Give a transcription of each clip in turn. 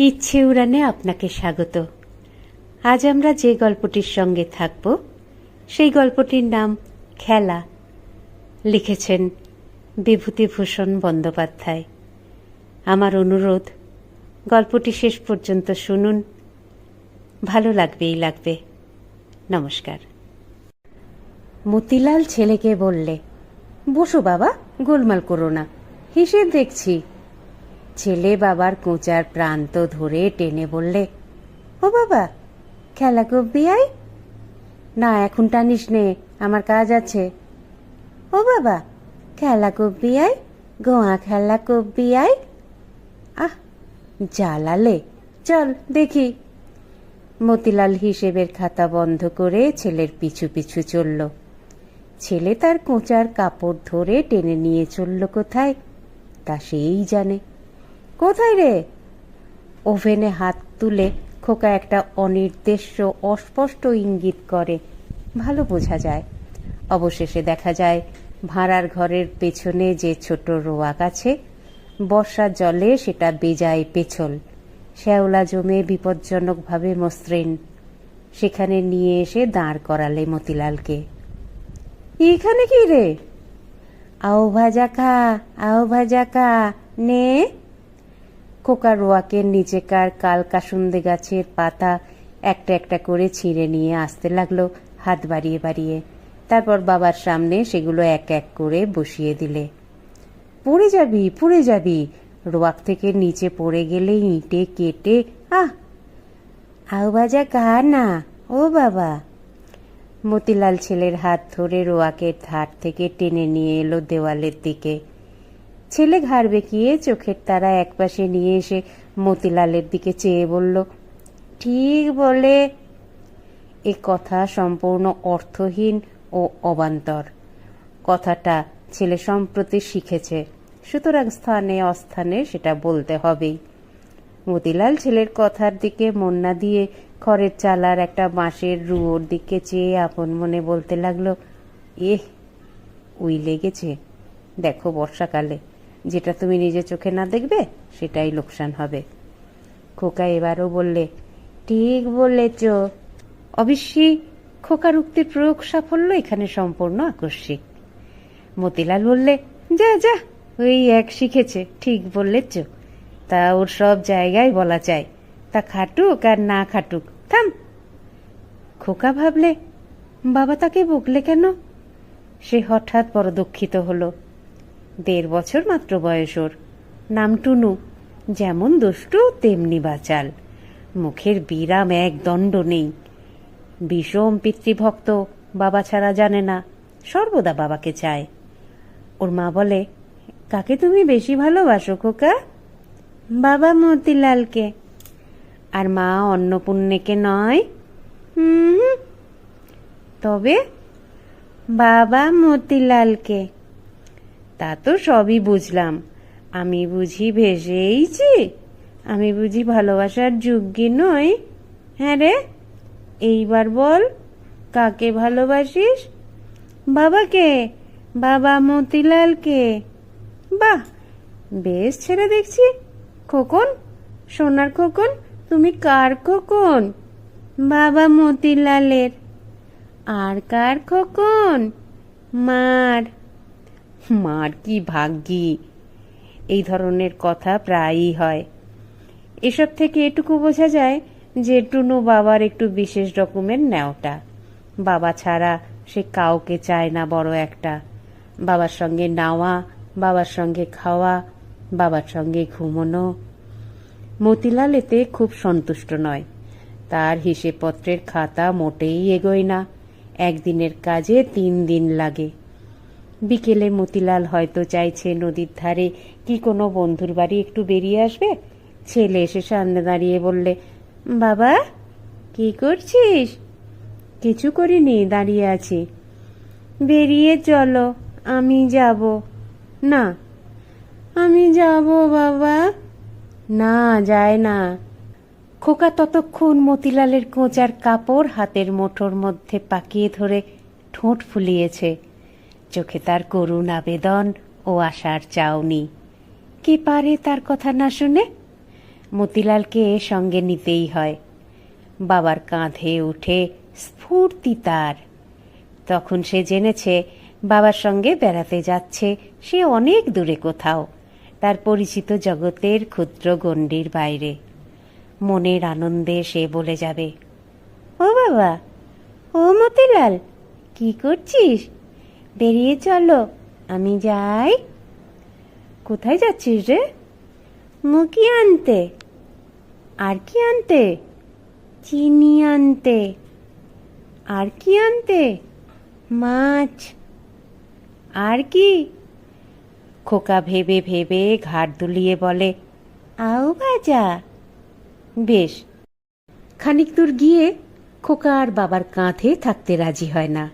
ইচ্ছে উড়ানে আপনাকে স্বাগত। আজ আমরা যে গল্পটির সঙ্গে থাকব, সেই গল্পটির নাম খেলা। লিখেছেন বিভূতিভূষণ বন্দ্যোপাধ্যায়। আমার অনুরোধ, গল্পটি শেষ পর্যন্ত শুনুন। ভালো লাগবেই লাগবে। নমস্কার। মতিলাল ছেলেকে বললে, বসো বাবা, গোলমাল করো না। হিসেব দেখছি ছেলে বাবার কোঁচার প্রান্ত ধরে টেনে বললে, ও বাবা, খেলা কব্বি আই? না, এখন টানিস নে, আমার কাজ আছে। ও বাবা, খেলা কব্বি আই? গোয়া খেলা কব্বি আই? আহ, জ্বালালে, চল দেখি। মতিলাল হিসেবের খাতা বন্ধ করে ছেলের পিছু পিছু চলল। ছেলে তার কোঁচার কাপড় ধরে টেনে নিয়ে চলল কোথায়, তা সেই জানে। কোথায় রে? ওভেনে হাত তুলে খোকা একটা অনির্দেশ্য, অস্পষ্ট ইঙ্গিত করে। ভালো বোঝা যায়। অবশেষে দেখা যায়, ভাড়ার ঘরের পেছনে যে ছোট রোয়াক আছে বর্ষার জলে সেটা বেজায় পেছল। শ্যাওলা জমে বিপজ্জনকভাবে মসৃণ। সেখানে নিয়ে এসে দাঁড় করালে মতিলালকে। এখানে কি রে? আও ভাজা খা, আও ভাজা খা, নে। খোকা রোয়াকের নিচেকার কাল কাসুন্দে গাছের পাতা একটা একটা করে ছিঁড়ে নিয়ে আসতে লাগল, হাত বাড়িয়ে বাড়িয়ে। তারপর বাবার সামনে সেগুলো এক এক করে বসিয়ে দিলে। পড়ে যাবি পড়ে যাবি। রোয়াক থেকে নিচে পড়ে গেলে ইঁটে কেটে, আহ আও ভাজা খা না? ও বাবা। মতিলাল ছেলের হাত ধরে রোয়াকের ধার থেকে টেনে নিয়ে এলো দেওয়ালের দিকে। ছেলে ঘাড় বেঁকিয়ে চোখের তারা একপাশে নিয়ে এসে মতিলালের দিকে চেয়ে বলল, ঠিক বলে, এ কথা সম্পূর্ণ অর্থহীন ও অবান্তর। কথাটা ছেলে সম্প্রতি শিখেছে, সুতরাং স্থানে অস্থানে সেটা বলতে হবেই মতিলাল ছেলের কথার দিকে মন না দিয়ে খড়ের চালার একটা বাঁশের রুয়োর দিকে চেয়ে আপন মনে বলতে লাগল, এহ, উই লেগেছে। দেখো বর্ষাকালে। যেটা তুমি নিজে চোখে না দেখবে, সেটাই লোকসান হবে। খোকা এবারও বললে, ঠিক বলেছ। অবশ্যই খোকার উক্তির প্রয়োগ সাফল্য এখানে সম্পূর্ণ আকস্মিক। মতিলাল বললে, যা যা, ওই এক শিখেছে, ঠিক বললেছ তা ওর সব জায়গায় বলা চাই। তা খাটুক আর না খাটুক, থাম। খোকা ভাবলে, বাবা তাকে বকলে কেন? সে হঠাৎ দুঃখিত হলো। দেড় বছর মাত্র বয়স ওর। নাম টুনু। যেমন দুষ্টু, তেমনি বাচাল। মুখের বিরাম এক দণ্ড নেই। বিষম পিতৃভক্ত, বাবা ছাড়া জানে না। সর্বদা বাবাকে চায়। ওর মা বলে, কাকে তুমি বেশি ভালোবাসো, খোকা? বাবা মতিলালকে। আর মা অন্নপূর্ণেকে নয়? হুম। তবে? বাবা মতিলালকে। তা তো সবই বুঝলাম। আমি বুঝি ভেসেইছি আমি বুঝি ভালোবাসার যোগ্যী নই? হ্যাঁ রে, এইবার বল, কাকে ভালোবাসিস? বাবাকে, বাবা মতিলালকে। বাহ, বেশ ছেড়ে দেখছি। খোকন, সোনার খোকন, তুমি কার খোকন? বাবা মতিলালের। আর কার খোকন? মার। মার কি ভাগ্যি? এই ধরনের কথা প্রায়ই হয়। এসব থেকে এটুকু বোঝা যায় যে টুনু বাবার একটু বিশেষ রকমের ন্যাওটা। বাবা ছাড়া সে কাউকে চায় না বড় একটা। বাবার সঙ্গে নাওয়া, বাবার সঙ্গে খাওয়া, বাবার সঙ্গে ঘুমোনো। মতিলাল এতে খুব সন্তুষ্ট নয়। তার হিসেবপত্রের খাতা মোটেই এগোয় না। একদিনের কাজে তিন দিন লাগে। বিকেলে মতিলাল হয়তো চাইছে নদীর ধারে, কি কোনো বন্ধুর বাড়ি একটু বেরিয়ে আসবে? ছেলে এসে সামনে দাঁড়িয়ে বললে, বাবা, কি করছিস? কিছু করিনি, দাঁড়িয়ে আছি। বেরিয়ে চলো, আমি যাব। না। আমি যাব, বাবা। না, যায় না। খোকা ততক্ষণ মতিলালের কোঁচার কাপড় হাতের মুঠোর মধ্যে পাকিয়ে ধরে ঠোঁট ফুলিয়েছে। চোখে তার করুণ আবেদন ও আশার চাউনি। কে পারে তার কথা না শুনে? মতিলালকে সঙ্গে নিতেই হয়। বাবার কাঁধে উঠে স্ফূর্তি তার। তখন সে জেনেছে বাবার সঙ্গে বেড়াতে যাচ্ছে সে অনেক দূরে কোথাও, তার পরিচিত জগতের ক্ষুদ্র গণ্ডির বাইরে। মনের আনন্দে সে বলে যাবে, ও বাবা, ও মতিলাল, কি করছিস? বেরিয়ে চলো, আমি যাই। কোথায় যাচ্ছিস রে? মুখি আনতে। আর কি আনতে? চিনি আনতে। আর কি আনতে? মাছ। আর কি? খোকা ভেবে ভেবে ঘাট দুলিয়ে বলে, আও ভাজা। বেশ। খানিক দূর গিয়ে খোকা আর বাবার কাঁধে থাকতে রাজি হয় না।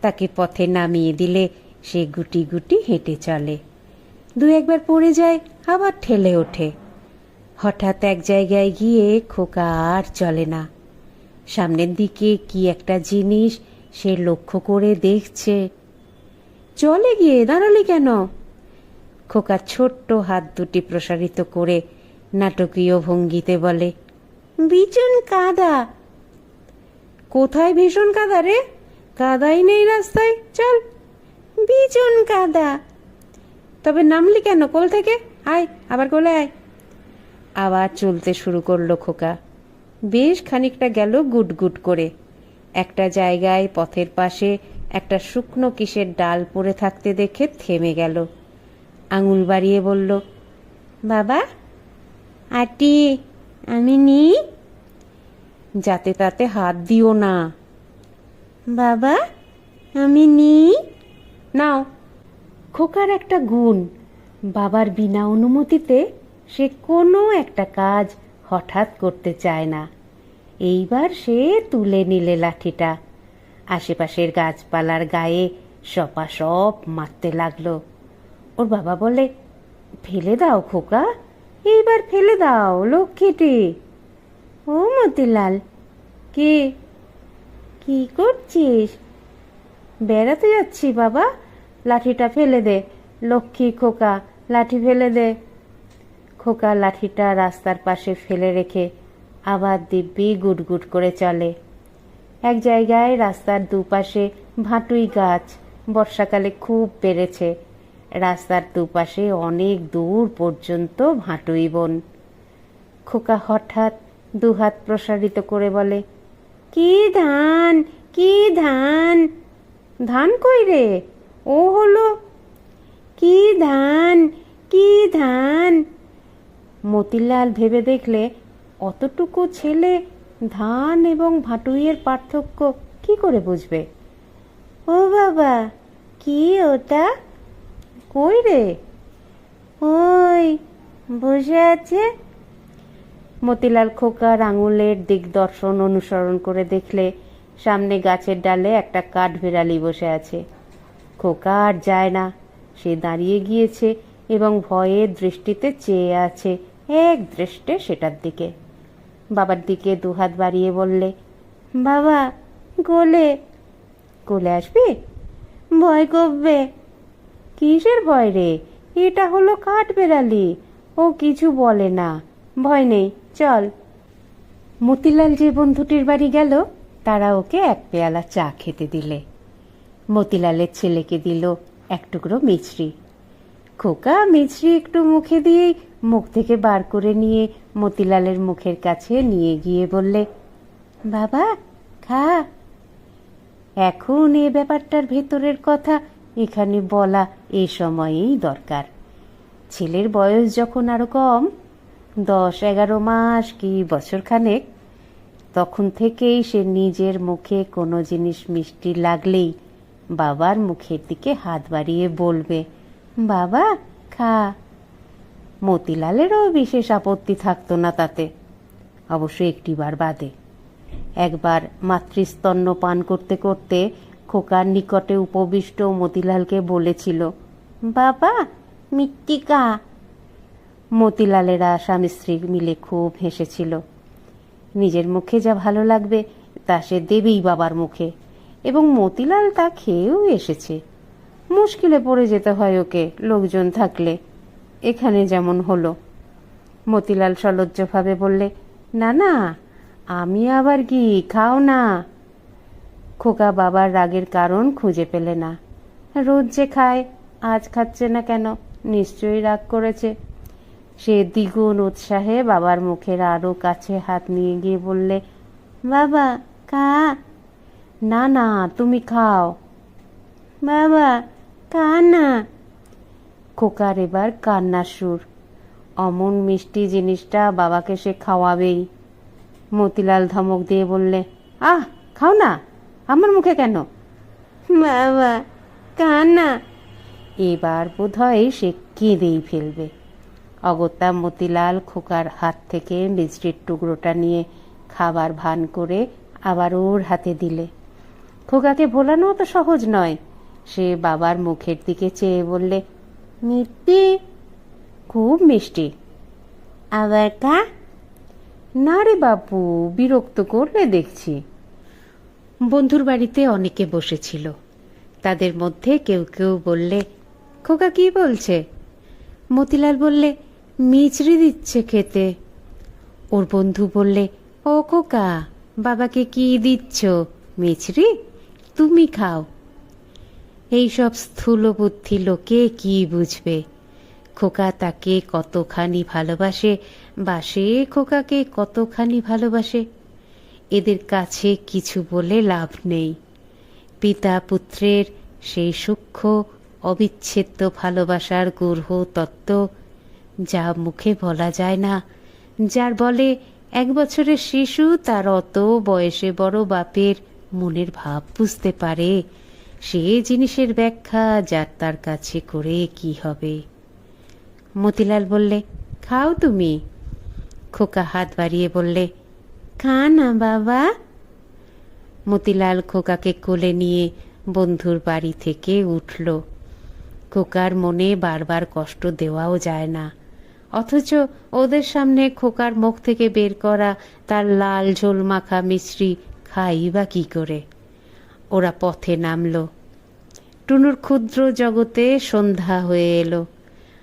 তাকে পথে নামিয়ে দিলে সে গুটি গুটি হেঁটে চলে। দু একবার পড়ে যায়, আবার ঠেলে ওঠে। হঠাৎ এক জায়গায় গিয়ে খোকা আর চলে না। সামনের দিকে কি একটা জিনিস সে লক্ষ্য করে দেখছে। চলে গিয়ে, দাঁড়ালি কেন? খোকা ছোট্ট হাত দুটি প্রসারিত করে নাটকীয় ভঙ্গিতে বলে ভীষণ কাদা। কোথায় ভীষণ কাদা রে? কাদাই নেই রাস্তায়, চল। ভীষণ কাদা। তবে নামলি কেন কোল থেকে? আয়, আবার কোলে আয়। আবার চলতে শুরু করল খোকা। বেশ খানিকটা গেল গুট গুট করে। একটা জায়গায় পথের পাশে একটা শুকনো কিসের ডাল পড়ে থাকতে দেখে থেমে গেল। আঙুল বাড়িয়ে বলল, বাবা, আটি আমি নি যাতে তাতে হাত দিও না। বাবা, আমি নি নাও, খোকার একটা গুণ। বাবার বিনা অনুমতিতে সে কোনো একটা কাজ হঠাৎ করতে চায় না। এইবার সে তুলে নিলে লাঠিটা। আশেপাশের গাছপালার গায়ে সপাসপ মারতে লাগল। ওর বাবা বলে, ফেলে দাও খোকা, এইবার ফেলে দাও, লক্ষ্মীটি। ও মতিলাল, কে? কি করছিস? বেড়াতে যাচ্ছি, বাবা। লাঠিটা ফেলে দে, লক্ষ্মী খোকা, লাঠি ফেলে দে। খোকা লাঠিটা রাস্তার পাশে ফেলে রেখে আবার দিব্যি গুটগুট করে চলে। এক জায়গায় রাস্তার দুপাশে ভাটুই গাছ, বর্ষাকালে খুব বেড়েছে। রাস্তার দুপাশে অনেক দূর পর্যন্ত ভাটুই বন। খোকা হঠাৎ দুহাত প্রসারিত করে বলে কি ধান কি ধান? ধান কই রে? ও হলো, কি ধান কি ধান? মতিলাল ভেবে দেখলে, অতটুকু ছেলে ধান এবং ভাটুইয়ের পার্থক্য কি করে বুঝবে? ও বাবা, কি ওটা? কই রে? ওই, বসে আছে। মতিলাল খোকার আঙুলের দিগদর্শন অনুসরণ করে দেখলে সামনে গাছের ডালে একটা কাঠ বিড়ালি বসে আছে। খোকা আর যায় না। সে দাঁড়িয়ে গিয়েছে এবং ভয়ের দৃষ্টিতে চেয়ে আছে এক দৃষ্টে সেটার দিকে। বাবার দিকে দুহাত বাড়িয়ে বললে, বাবা গোলে কোলে আসবি? ভয় করবে? কিসের ভয় রে? এটা হলো কাঠ বেড়ালি। ও কিছু বলে না। ভয় নেই। চল। মতিলাল যে বন্ধুটির বাড়ি গেল, তারা ওকে এক পেয়ালা চা খেতে দিলে। মতিলালের ছেলেকে দিল এক টুকরো মিছরি। খোকা মিছরি একটু মুখে দিয়েই মুখ থেকে বার করে নিয়ে মতিলালের মুখের কাছে নিয়ে গিয়ে বললে, বাবা, খা। এখন এ ব্যাপারটার ভেতরের কথা এখানে বলা এ সময়েই দরকার। ছেলের বয়স যখন আরও কম দশ এগারো মাস কি বছরখানেক তখন থেকেই সে নিজের মুখে কোনো জিনিস মিষ্টি লাগলেই বাবার মুখের দিকে হাত বাড়িয়ে বলবে, বাবা, খা। মতিলালেরও বিশেষ আপত্তি থাকতো না তাতে। অবশ্য একটিবার বাদে। একবার মাতৃস্তন্য পান করতে করতে খোকার নিকটে উপবিষ্ট মতিলালকে বলেছিল, বাবা, মিট্টিকা। মতিলালেরা স্বামী স্ত্রী মিলে খুব হেসেছিল। নিজের মুখে যা ভালো লাগবে, তা সে দেবেই বাবার মুখে। এবং মতিলাল তা খেয়েও এসেছে। মুশকিলে পড়ে যেতে হয় ওকে, লোকজন থাকলে। এখানে যেমন হলো। মতিলাল সলজ্জভাবে বললে না না আমি আবার কি খাও না। খোকা বাবার রাগের কারণ খুঁজে পেলে না। রোজ যে খায়, আজ খাচ্ছে না কেন? নিশ্চয়ই রাগ করেছে। সে দ্বিগুণ উৎসাহে বাবার মুখের আরও কাছে হাত নিয়ে গিয়ে বললে, বাবা, কা না না, তুমি খাও। বাবা খা না? খোকার এবার কান্নার সুর। অমন মিষ্টি জিনিসটা বাবাকে সে খাওয়াবেই। মতিলাল ধমক দিয়ে বললে, আহ, খাও না, আমার মুখে কেন? বাবা কান্না এবার বোধ হয় সে কেঁদেই ফেলবে। অগত্যা মতিলাল খোকার হাত থেকে মিষ্টির টুকরোটা নিয়ে খাবার ভান করে আবার ওর হাতে দিলে। খোকাকে ভোলানো তো সহজ নয়। সে বাবার মুখের দিকে চেয়ে বললে, মিষ্টি? খুব মিষ্টি। আবার কা? না রে বাপু, বিরক্ত করলে দেখছি। বন্ধুর বাড়িতে অনেকে বসেছিল। তাদের মধ্যে কেউ কেউ বললে, খোকা কি বলছে? মতিলাল বললে মিচড়ি দিচ্ছে খেতে। ওর বন্ধু বললে, ও খোকা, বাবাকে কি দিচ্ছ? মিছরি? তুমি খাও। এইসব স্থূল বুদ্ধি লোকে কি বুঝবে? খোকা তাকে কতখানি ভালোবাসে বাসে খোকাকে কতখানি ভালোবাসে? এদের কাছে কিছু বলে লাভ নেই। পিতা পুত্রের সেই সূক্ষ্ম, অবিচ্ছেদ্য ভালোবাসার গূঢ় তত্ত্ব যা মুখে বলা যায় না, যার বলে এক বছরের শিশু তার অত বয়সে বড় বাপের মনের ভাব বুঝতে পারে। সে জিনিসের ব্যাখ্যা যার তার কাছে করে কি হবে? মতিলাল বললে, খাও তুমি। খোকা হাত বাড়িয়ে বললে, খা না বাবা। মতিলাল খোকাকে কোলে নিয়ে বন্ধুর বাড়ি থেকে উঠল। খোকার মনে বারবার কষ্ট দেওয়াও যায় না। অথচ ওদের সামনে খোকার মুখ থেকে বের করা তার লাল ঝোল মাখা মিশ্রি খাই বা কি করে? ওরা পথে নামলো। টুনুর ক্ষুদ্র জগতে সন্ধ্যা হয়ে এলো।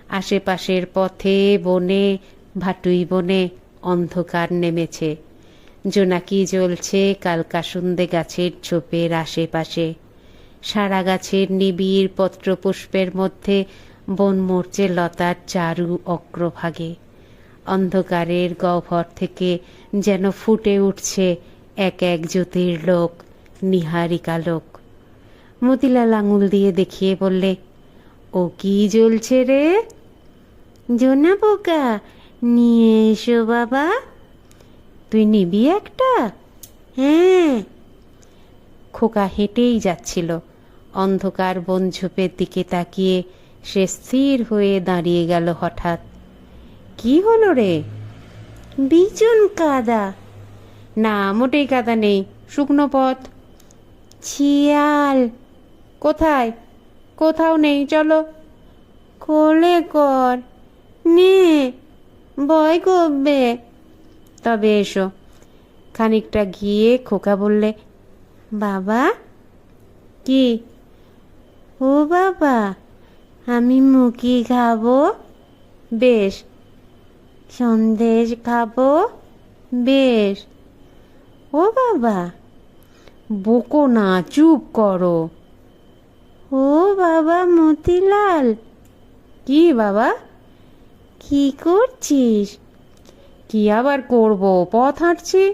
আশেপাশের পথে, বনে, ভাটুই বনে অন্ধকার নেমেছে। জোনাকি জ্বলছে কালকাসুন্দে গাছের ঝোপের আশেপাশে। সারা গাছের নিবিড় পত্রপুষ্পের মধ্যে বন মরচে লতার চারু অগ্রভাগে। অন্ধকারের গহ্বর থেকে যেন ফুটে উঠছে এক এক জ্যোতির লোক, নিহারিকা লোক। মতিলাল আঙুল দিয়ে দেখিয়ে বললে, ও কি জ্বলছে রে? জোনা পোকা নিয়ে এসো বাবা। তুই নিবি একটা? হ্যাঁ। খোকা হেঁটেই যাচ্ছিল। অন্ধকার বনঝোপের দিকে তাকিয়ে সে স্থির হয়ে দাঁড়িয়ে গেল হঠাৎ। কি হলো রে? বিচুন কাদা। না, মোটেই কাদা নেই, শুকনো পথ। ছিয়াল কোথায়? কোথাও নেই, চলো। কোলে কর। নে। ভয় করবে। তবে এসো। খানিকটা গিয়ে খোকা বললে, বাবা? কি? ও বাবা। আমি মুখি খাব, বেশ। সন্দেশ খাব, বেশ। ও বাবা, বকো না, চুপ করো। ও বাবা, মতিলাল। কি বাবা? কি করছিস? কি আবার করব? পথ হাঁটছি।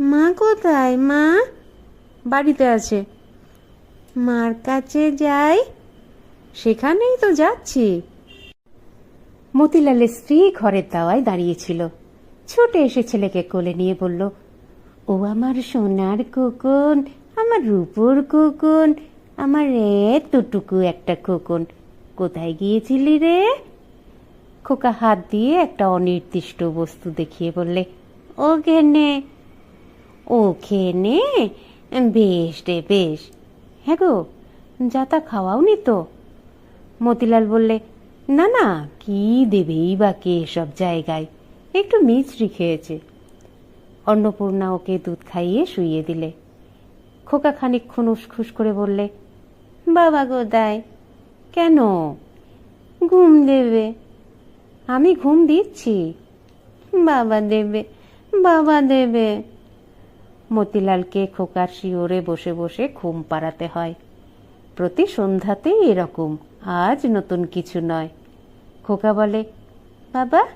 মা কোথায়, মা? বাড়িতে আছে। মার কাছে যাই। সেখানেই তো যাচ্ছি। মতিলালের স্ত্রী ঘরের দাওয়ায় দাঁড়িয়েছিল। ছুটে এসে ছেলেকে কোলে নিয়ে বলল, ও আমার সোনার কোকন আমার রূপোর কোকন আমার এতটুকু একটা কোকন কোথায় গিয়েছিলি রে? খোকা হাত দিয়ে একটা অনির্দিষ্ট বস্তু দেখিয়ে বললে ওখানে ওখানে বেশ রে, বেশ। হ্যাঁ গো, যা যাতা খাওয়াওনি তো? মতিলাল বললে, না না, কি দেবেই বা কে এসব জায়গায়? একটু মিছরি খেয়েছে। অন্নপূর্ণা ওকে দুধ খাইয়ে শুইয়ে দিলে। খোকা খানিকক্ষণ উসখুস করে বললে, বাবা গো দায় কেন? ঘুম দেবে। আমি ঘুম দিচ্ছি। বাবা দেবে বাবা দেবে। মতিলালকে খোকার শিওরে বসে বসে ঘুম পাড়াতে হয়। প্রতি সন্ধ্যাতেই এরকম। আজ নতুন কিছু নয়। খোকা বলে, বাবা,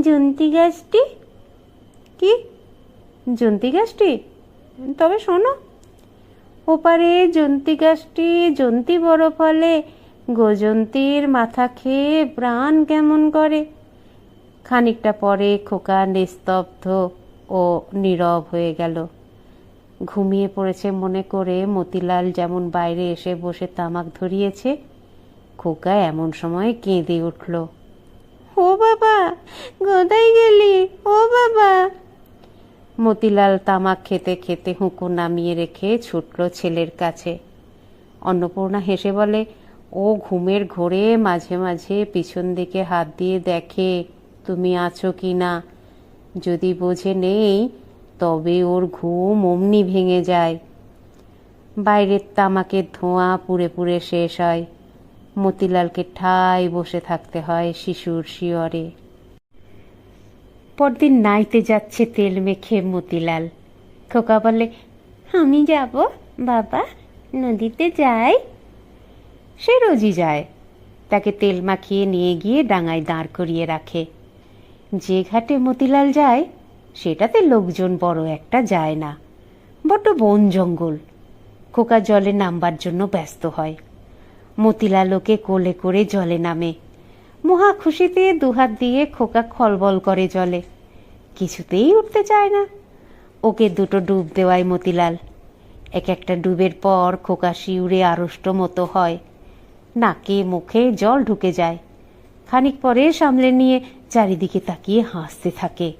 জন্তি গাছটি? কি? জন্তি গাছটি? তবে শোনো, ওপারে জন্তি গাছটি জন্তি বড় ফলে, গোজন্তির মাথা খেয়ে প্রাণ কেমন করে? খানিকটা পরে খোকা নিস্তব্ধ ও নীরব হয়ে গেল। ঘুমিয়ে পড়েছে মনে করে মতিলাল যেমন বাইরে এসে বসে তামাক ধরিয়েছে খোকা এমন সময় কেঁদে উঠল। ও বাবা কোথায় গেলি, ও বাবা! মতিলাল তামাক খেতে খেতে হুঁকো নামিয়ে রেখে ছুটল ছেলের কাছে। অন্নপূর্ণা হেসে বলে, ও ঘুমের ঘোরে মাঝে মাঝে পিছন দিকে হাত দিয়ে দেখে তুমি আছো কি না। যদি বোঝে নেই, তবে ওর ঘুম অমনি ভেঙে যায়। বাইরের তামাকের ধোঁয়া পুড়ে পুড়ে শেষ হয়। মতিলালকে ঠাই বসে থাকতে হয় শিশুর শিয়রে। পরদিন নাইতে যাচ্ছে তেল মেখে মতিলাল। খোকা বলে, আমি যাব, বাবা, নদীতে যাই। সে রোজই যায়। তাকে তেল মাখিয়ে নিয়ে গিয়ে ডাঙায় দাঁড় করিয়ে রাখে। যে ঘাটে মতিলাল যায়, সেটাতে লোকজন বড় একটা যায় না। বড্ড বন জঙ্গল। খোকা জলে নামবার জন্য ব্যস্ত হয়। মতিলাল ওকে কোলে করে জলে নামে। মহা খুশিতে দুহাত দিয়ে খোকা খলবল করে জলে। কিছুতেই উঠতে চায় না। ওকে দুটো ডুব দেওয়ায় মতিলাল। এক একটা ডুবের পর খোকা শিউরে আড়ষ্ট মতো হয়। নাকে মুখে জল ঢুকে যায়। খানিক পরে সামলে নিয়ে চারিদিকে তাকিয়ে হাসতে থাকে।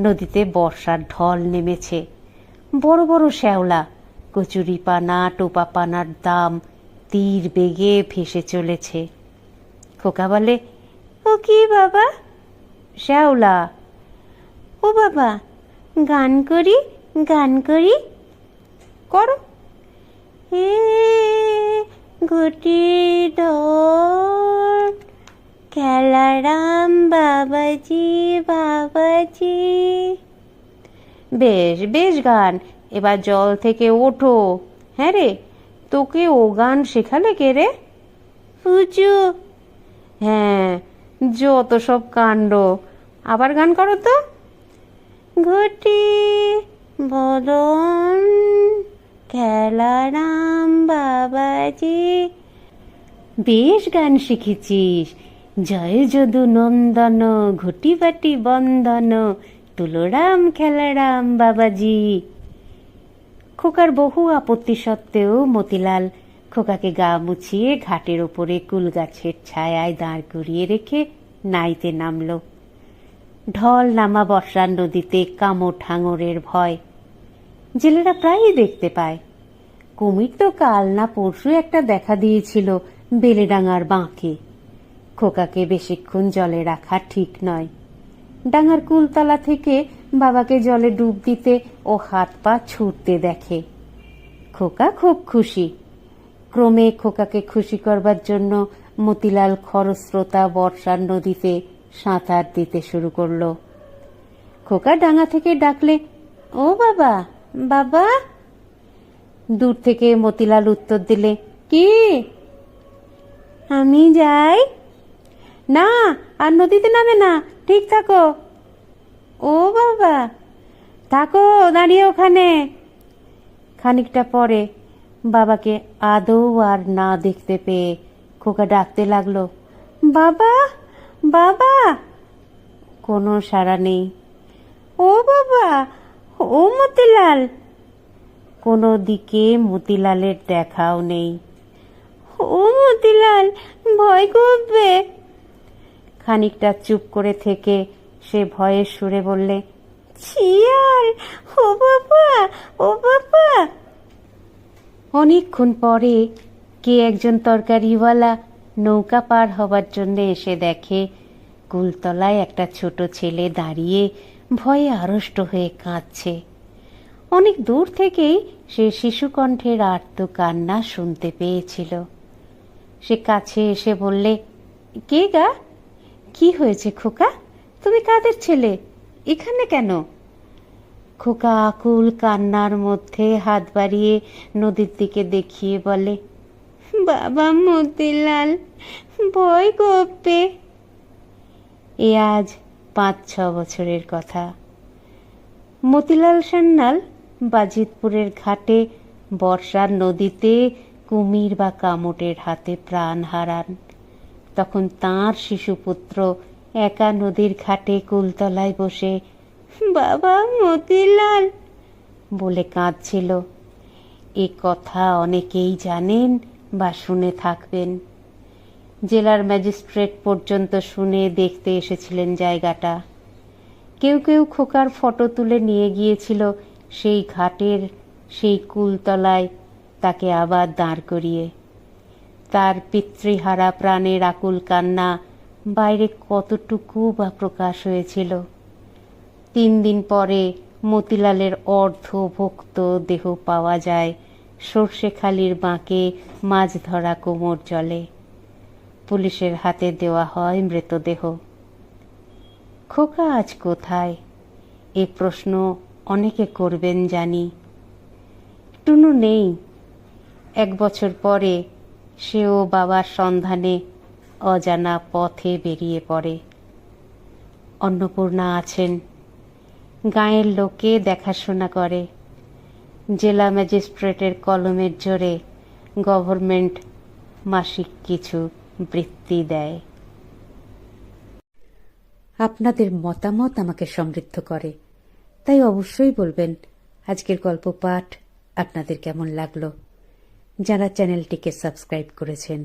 নদীতে বর্ষার ঢল নেমেছে। বড় বড় শ্যাওলা কচুরি পানা টোপা পানার দাম তীর বেগে ভেসে চলেছে। খোকা বলে ও কি বাবা? শ্যাওলা। ও বাবা গান করি গান করি? করো। হে গুটি খেলারাম বাবাজি বাবাজি। বেশ বেশ গান এবার জল থেকে ওঠো। হ্যাঁ রে। তোকে ও গান শেখালে কে রে? পুজো হ্যাঁ যত সব কাণ্ড। আবার গান করো তো। ঘটি বদন খেলারাম বাবাজি। বেশ গান শিখেছিস। জয় যদু নন্দন ঘটি বাটি বন্দন তুলরাম খেলারাম বাবাজি। খোকার বহু আপত্তি সত্ত্বেও মতিলাল খোকাকে গা মুছিয়ে ঘাটের ওপরে কুল গাছের ছায়ায় দাঁড় করিয়ে রেখে নাইতে নামল। ঢল নামা বর্ষার নদীতে কামো ঠাঙরের ভয়। জেলেরা প্রায়ই দেখতে পায়। কুমির তো কাল না পরশু একটা দেখা দিয়েছিল বেলেডাঙার বাঁকে। খোকাকে বেশিক্ষণ জলে রাখা ঠিক নয়। ডাঙার কুলতলা থেকে বাবাকে জলে ডুব দিতে ও হাত পা ছুটতে দেখে। খোকা খুব খুশি। ক্রমে খোকাকে খুশি করবার জন্য মতিলাল খরস্রোতা বর্ষার নদীতে সাঁতার দিতে শুরু করল। খোকা ডাঙা থেকে ডাকলে, ও বাবা বাবা? দূর থেকে মতিলাল উত্তর দিলে, কি? আমি যাই। না, আর নদীতে নামে না, ঠিক থাকো। ও বাবা, থাকো দাঁড়িয়ে ওখানে। খানিকটা পরে বাবাকে আদৌ আর না দেখতে পেয়ে খোকা ডাকতে লাগল, বাবা বাবা, কোনো সাড়া নেই। ও বাবা, ও মতিলাল। কোনো দিকে মতিলালের দেখাও নেই। ও মতিলাল, ভয় করবে। খানিকটা চুপ করে থেকে সে ভয়ের সুরে বললে শিয়াল ও বাবা ও বাবা। অনেকক্ষণ পরে কে একজন তরকারিওয়ালা নৌকা পার হবার জন্য এসে দেখে, কুলতলায় একটা ছোট ছেলে দাঁড়িয়ে ভয়ে আড়ষ্ট হয়ে কাঁদছে। অনেক দূর থেকেই সে শিশুকণ্ঠের আর্ত কান্না শুনতে পেয়েছিল। সে কাছে এসে বললে, কে গা? কি হয়েছে খোকা? তুমি কাদের ছেলে? এখানে কেন? খোকা আকুল কান্নার মধ্যে হাত বাড়িয়ে নদীর দিকে দেখিয়ে বলে, বাবা মতিলাল, ভয় করবে। এ আজ পাঁচ ছ বছরের কথা। মতিলাল সান্যাল বাজিতপুরের ঘাটে বর্ষার নদীতে কুমির বা কামটের হাতে প্রাণ হারান। তখন তাঁর শিশুপুত্র একা নদীর ঘাটে কুলতলায় বসে, বাবা, মতিলাল, বলে কাঁদছিল। এ কথা অনেকেই জানেন বা শুনে থাকবেন। জেলার ম্যাজিস্ট্রেট পর্যন্ত শুনে দেখতে এসেছিলেন জায়গাটা। কেউ কেউ খোকার ফটো তুলে নিয়ে গিয়েছিল সেই ঘাটের, সেই কুলতলায় তাকে আবার দাঁড় করিয়ে। তার পিতৃহারা প্রাণের আকুল কান্না বাইরে কতটুকু বা প্রকাশ হয়েছিল? তিন দিন পরে মতিলালের অর্ধভুক্ত দেহ পাওয়া যায় সর্ষেখালির বাঁকে মাছ ধরা কোমর জলে। পুলিশের হাতে দেওয়া হয় মৃতদেহ। খোকা আজ কোথায়? এ প্রশ্ন অনেকে করবেন জানি। টুনু নেই। এক বছর পরে সেও বাবার সন্ধানে অজানা পথে বেরিয়ে পড়ে। অন্নপূর্ণা আছেন। গাঁয়ের লোকে দেখাশোনা করে। জেলা ম্যাজিস্ট্রেটের কলমের জোরে গভর্নমেন্ট মাসিক কিছু বৃত্তি দেয়। আপনাদের মতামত আমাকে সমৃদ্ধ করে। তাই অবশ্যই বলবেন, আজকের গল্প পাঠ আপনাদের কেমন লাগল? যারা চ্যানেলটিকে সাবস্ক্রাইব করেছেন